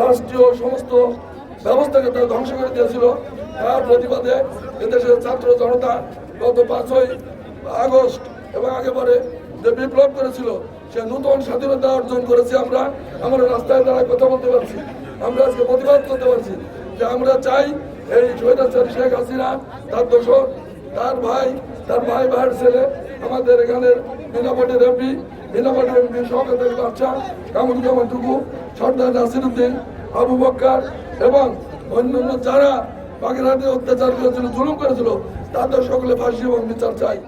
রাষ্ট্রীয় সমস্ত ব্যবস্থাকে তারা ধ্বংস করে দিয়েছিল। তার প্রতিবাদে এদেশের ছাত্র জনতা গত পাঁচই আগস্ট এবং আগে পরে যে বিপ্লব করেছিল, সে নতুন স্বাধীনতা অর্জন করেছি আমরা। আমরা রাস্তায় দাঁড়ায় কথা বলতে পারছি। আমরা আজকে প্রতিবাদ করতে পারছি যে আমরা চাই এই স্বৈরাচারী শেখ হাসিনা, তার দোষর, তার ভাই তার ভাই ভাইয়ের ছেলে, আমাদের এখানের মিনাপটের এমপি মিনাপটের এমপি শওকতের বাচ্চা কামরুজ্জামান টুকু, সর্দার নাসিরুদ্দিন আবু বক্কার এবং অন্যান্য যারা বাগেরহাটে অত্যাচার করেছিল, জুলুম করেছিল, তাদের সকলে ফাঁসি এবং বিচার চাই।